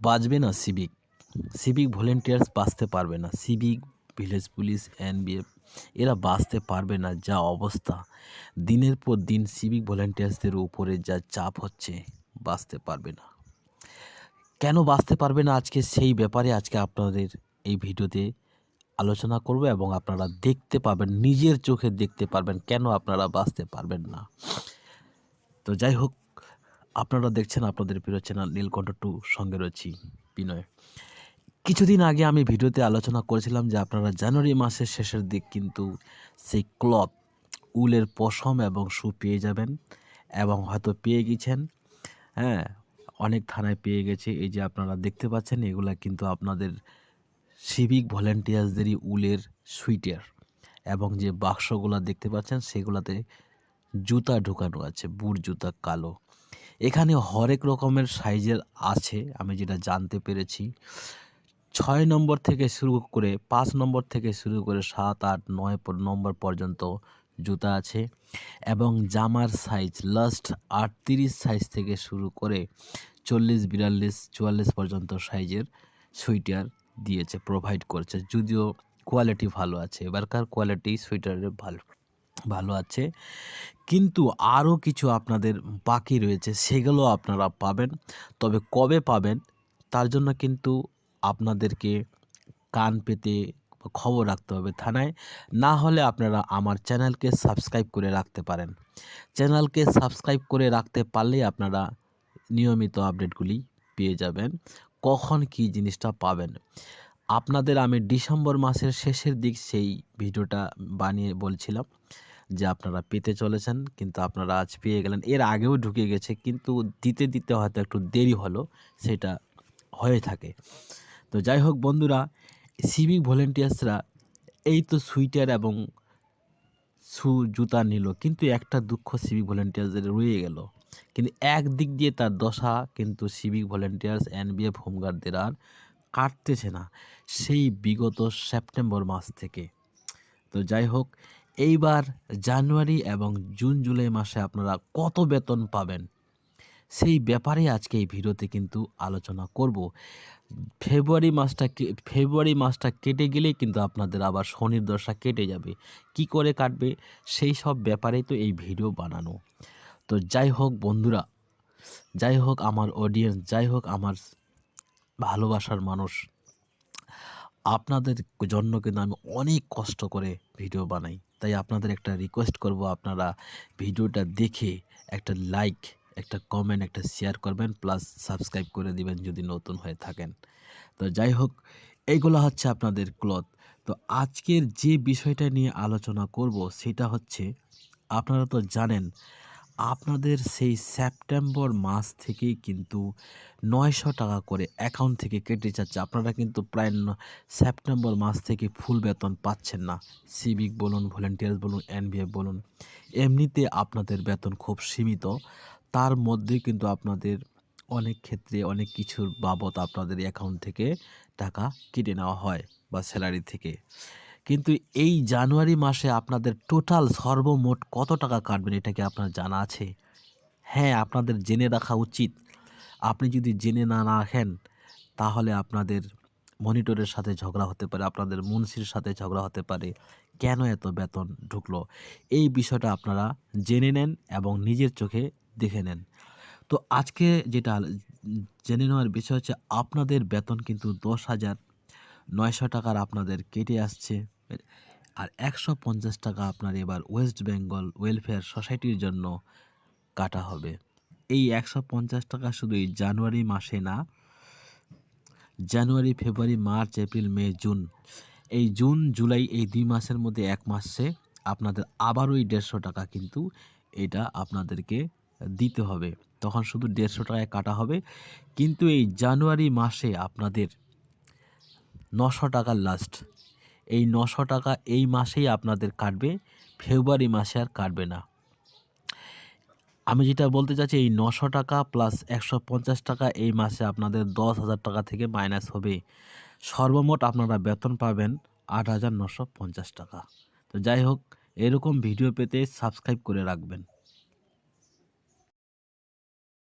বাঁচবে না civic. Civic volunteers বাঁচতে পারবে না। সিভিক, ভিলেজ পুলিশ, এনবিএফ, এরা বাঁচতে পারবে না। যা অবস্থা। দিনের পর দিন সিভিক ভলেন্টিয়ার্সদের উপরে যা চাপ হচ্ছে, বাঁচতে পারবে না। কেন বাঁচতে পারবে না আজকে? সেই ব্যাপারে আজকে আপনাদের এই ভিডিওতে আলোচনা করব এবং আপনারা দেখতে পাবেন, নিজের চোখে দেখতে পারবেন কেন আপনারা বাঁচতে পারবেন না। তো যাই হোক আপনারা দেখছেন আপনাদের প্রিয় চ্যানেল নীলকণ্ঠ টু, সঙ্গে রয়েছি বিনয়। কিছুদিন আগে আমি ভিডিওতে আলোচনা করেছিলাম যে আপনারা জানুয়ারি মাসের শেষের দিক কিন্তু সেই ক্লথ, উলের পশম এবং শু পেয়ে যাবেন এবং হয়তো পেয়ে গেছেন। হ্যাঁ অনেক থানায় পেয়ে গেছে। এই যে আপনারা দেখতে পাচ্ছেন, এগুলা কিন্তু আপনাদের সিভিক ভলেন্টিয়ার্সদেরই উলের সুইটার এবং যে বাক্সগুলো দেখতে পাচ্ছেন, সেগুলাতে জুতা ঢোকানো আছে, বুট জুতা, কালো এখানে হরেক রকমের সাইজের আছে, আমি যেটা জানতে পেরেছি। ছয় নম্বর থেকে শুরু করে, পাঁচ নম্বর থেকে শুরু করে সাত, আট, নয় নম্বর পর্যন্ত জুতা আছে এবং জামার সাইজ লাস্ট আটত্রিশ সাইজ থেকে শুরু করে চল্লিশ, বিয়াল্লিশ, চুয়াল্লিশ পর্যন্ত সাইজের সুইটার দিয়েছে প্রোভাইড করছে। যদিও কোয়ালিটি ভালো আছে, এবারকার কোয়ালিটি সুইটারের ভালো। ভালো আছে। কিন্তু আরও কিছু আপনাদের বাকি রয়েছে, সেগুলো আপনারা পাবেন। তবে কবে পাবেন, তার জন্য কিন্তু আপনাদেরকে কান পেতে খবর রাখতে হবে থানায়। না হলে আপনারা আমার চ্যানেলকে সাবস্ক্রাইব করে রাখতে পারেন। চ্যানেলকে সাবস্ক্রাইব করে রাখতে পারলেই আপনারা নিয়মিত আপডেটগুলি পেয়ে যাবেন। কখন কি জিনিসটা পাবেন? আপনাদের আমি ডিসেম্বর মাসের শেষের দিক সেই ভিডিওটা বানিয়ে বলছিলাম যে আপনারা পেতে চলেছেন, কিন্তু আপনারা আজ পেয়ে গেলেন। এর আগেও ঢুকে গেছে, কিন্তু দিতে দিতে হয়তো একটু দেরি হলো, সেটা হয়ে থাকে। তো যাই হোক বন্ধুরা সিভিক ভলেন্টিয়ার্সরা এই তো সুইটার এবং শু জুতা নিল, কিন্তু একটা দুঃখ সিভিক ভলেন্টিয়ার্সদের রয়ে গেল। কিন্তু এক দিক দিয়ে তার দশা, কিন্তু সিভিক ভলেন্টিয়ার্স এনবিএফ হোমগার্ডদের আর কাটতেছে না সেই বিগত সেপ্টেম্বর মাস থেকে। তো যাই হোক, এইবার জানুয়ারি এবং জুন, জুলাই মাসে আপনারা কত বেতন পাবেন? সেই ব্যাপারে আজকে এই ভিডিওতে কিন্তু আলোচনা করব। ফেব্রুয়ারি মাসটা ফেব্রুয়ারি মাসটা কেটে গেলেই কিন্তু আপনাদের আবার শনির দশা কেটে যাবে। কি করে কাটবে? সেই সব ব্যাপারেই তো এই ভিডিও বানানো। তো যাই হোক বন্ধুরা, যাই হোক আমার অডিয়েন্স যাই হোক আমার ভালোবাসার মানুষ। আপনাদের জন্য কিন্তু আমি অনেক কষ্ট করে ভিডিও বানাই। তাই আপনাদের একটা রিকোয়েস্ট করব, আপনারা ভিডিওটা দেখে একটা লাইক একটা কমেন্ট একটা শেয়ার করবেন প্লাস সাবস্ক্রাইব করে দিবেন যদি নতুন হয়ে থাকেন। তো যাই হোক এইগুলো হচ্ছে আপনাদের ক্লথ তো আজকের যে বিষয়টা নিয়ে আলোচনা করব, সেটা হচ্ছে, আপনারা তো জানেন আপনাদের সেই সেপ্টেম্বর মাস থেকেই কিন্তু নয়শো টাকা করে অ্যাকাউন্ট থেকে কেটে যাচ্ছে আপনারা কিন্তু প্রায় সেপ্টেম্বর মাস থেকে ফুল বেতন পাচ্ছেন না। সিভিক বলুন ভলেন্টিয়ার্স বলুন এনভিএফ বলুন। এমনিতে আপনাদের বেতন খুব সীমিত। তার মধ্যে কিন্তু আপনাদের অনেক ক্ষেত্রে অনেক কিছুর বাবদ আপনাদের অ্যাকাউন্ট থেকে টাকা কেটে নেওয়া হয় বা স্যালারি থেকে। কিন্তু এই জানুয়ারি মাসে আপনাদের টোটাল সর্বমোট কত টাকা কাটবেন এটা কি আপনার জানা আছে? হ্যাঁ আপনাদের জেনে রাখা উচিত। আপনি যদি জেনে না রাখেন, তাহলে আপনাদের মনিটরের সাথে ঝগড়া হতে পারে, আপনাদের মুন্সির সাথে ঝগড়া হতে পারে। কেন এত বেতন ঢুকলো? এই বিষয়টা আপনারা জেনে নেন এবং নিজের চোখে দেখে নেন। তো আজকে যেটা জেনে নেওয়ার বিষয় হচ্ছে, আপনাদের বেতন কিন্তু দশ হাজার নয়শো টাকার আপনাদের কেটে আসছে। আর একশো পঞ্চাশ টাকা আপনার এবার ওয়েস্ট বেঙ্গল ওয়েলফেয়ার সোসাইটির জন্য কাটা হবে। এই একশো পঞ্চাশ টাকা শুধু এই জানুয়ারি মাসে না, January, February, March, April, May, June. এই জুন, জুলাই এই দুই মাসের মধ্যে এক মাসে আপনাদের আবার ওই দেড়শো টাকা কিন্তু এটা আপনাদেরকে দিতে হবে। তখন শুধু দেড়শো টাকায় কাটা হবে। কিন্তু এই জানুয়ারি মাসে আপনাদের নশো টাকার লাস্ট এই নশো টাকা এই মাসেই আপনাদের কাটবে, ফেব্রুয়ারি মাসে আর কাটবে না। আমি যেটা বলতে চাচ্ছি, এই নশো টাকা প্লাস একশো পঞ্চাশ টাকা এই মাসে আপনাদের দশ হাজার টাকা থেকে মাইনাস হবে। সর্বমোট আপনারা বেতন পাবেন আট হাজার নশো পঞ্চাশ টাকা। তো যাই হোক, এরকম ভিডিও পেতে সাবস্ক্রাইব করে রাখবেন।